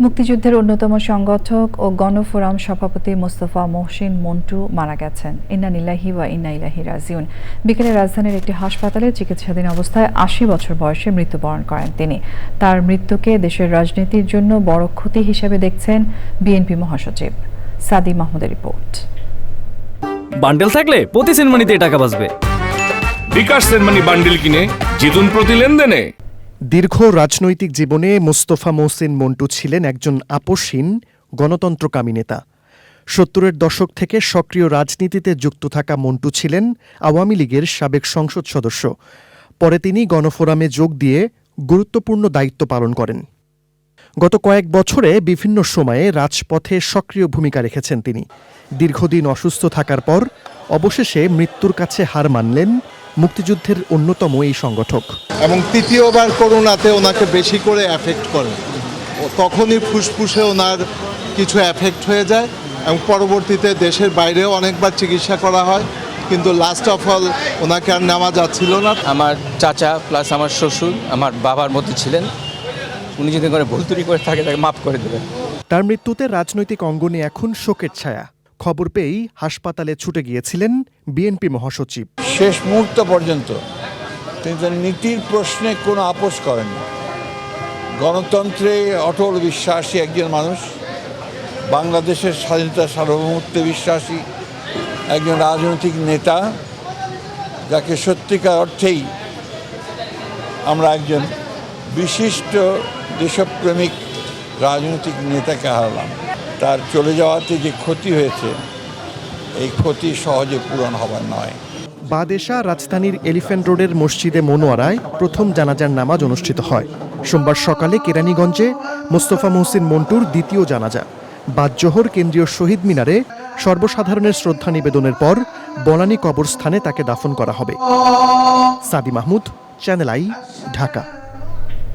মুক্তিযুদ্ধের অন্যতম সংগঠক ও গণফোরাম সভাপতি মোস্তফা মহসিন মন্টু মারা গেছেন। ইন্না নিল্লাহি ওয়া ইন্না ইলাহি রাজিউন। বিকেলে রাজধানীর একটি হাসপাতালে চিকিৎসাধীন অবস্থায় আশি বছর বয়সে মৃত্যুবরণ করেন তিনি। তার মৃত্যুকে দেশের রাজনীতির জন্য বড় ক্ষতি হিসেবে দেখছেন বিএনপি মহাসচিব। সাদি মাহমুদের রিপোর্ট। বান্ডেল থাকলে প্রতি সেনমানিতে টাকা বাঁচবে। বিকাশ সেনমানি বান্ডিল কিনে জিতুন প্রতি লেনদেনে। দীর্ঘ রাজনৈতিক জীবনে মোস্তফা মহসিন মন্টু ছিলেন একজন আপোষহীন, গণতন্ত্রকামী নেতা। সত্তরের দশক থেকে সক্রিয় রাজনীতিতে যুক্ত থাকা মন্টু ছিলেন আওয়ামী লীগের সাবেক সংসদ সদস্য। পরে তিনি গণফোরামে যোগ দিয়ে গুরুত্বপূর্ণ দায়িত্ব পালন করেন। গত কয়েক বছরে বিভিন্ন সময়ে রাজপথে সক্রিয় ভূমিকা রেখেছেন তিনি। দীর্ঘদিন অসুস্থ থাকার পর অবশেষে মৃত্যুর কাছে হার মানলেন মুক্তিযুদ্ধের অন্যতম এই সংগঠক। এবং তৃতীয়বার করোনাতে ওনাকে বেশি করে অ্যাফেক্ট করে। তখনই ফুসফুসে ওনার কিছু অ্যাফেক্ট হয়ে যায় এবং পরবর্তীতে দেশের বাইরেও অনেকবার চিকিৎসা করা হয়। কিন্তু লাস্ট অফ অল ওনাকে আর নেওয়া যাচ্ছিল না। আমার চাচা প্লাস আমার শ্বশুর আমার বাবার মতো ছিলেন। উনি যদি করে ভুল ত্রুটি করে থাকে তাকে মাফ করে দেবেন। তার মৃত্যুতে রাজনৈতিক অঙ্গনে এখন শোকের ছায়া। খবর পেয়েই হাসপাতালে ছুটে গিয়েছিলেন বিএনপি মহাসচিব। শেষ মুহূর্ত পর্যন্ত তিনি তার নীতির প্রশ্নে কোনো আপোষ করেননি গণতন্ত্রে অটল বিশ্বাসী একজন মানুষ, বাংলাদেশের স্বাধীনতা সার্বভৌমত্বে বিশ্বাসী একজন রাজনৈতিক নেতা, যাকে সত্যিকার অর্থেই আমরা একজন বিশিষ্ট দেশপ্রেমিক রাজনৈতিক নেতাকে হারালাম। তার চলে যাওয়াতে যে ক্ষতি হয়েছে এই ক্ষতি সহজে পূরণ হবার নয়। বাদেশা রাজধানীর এলিফ্যান্ট রোডের মসজিদে মনোয়ারায় প্রথম জানাজার নামাজ অনুষ্ঠিত হয়। সোমবার সকালে কেরানীগঞ্জে মোস্তফা মহসিন মন্টুর দ্বিতীয় জানাজা। বাদজোহর কেন্দ্রীয় শহীদ মিনারে সর্বসাধারণের শ্রদ্ধা নিবেদনের পর বনানী কবরস্থানে তাকে দাফন করা হবে। Sadi Mahmud, channel I, Dhaka.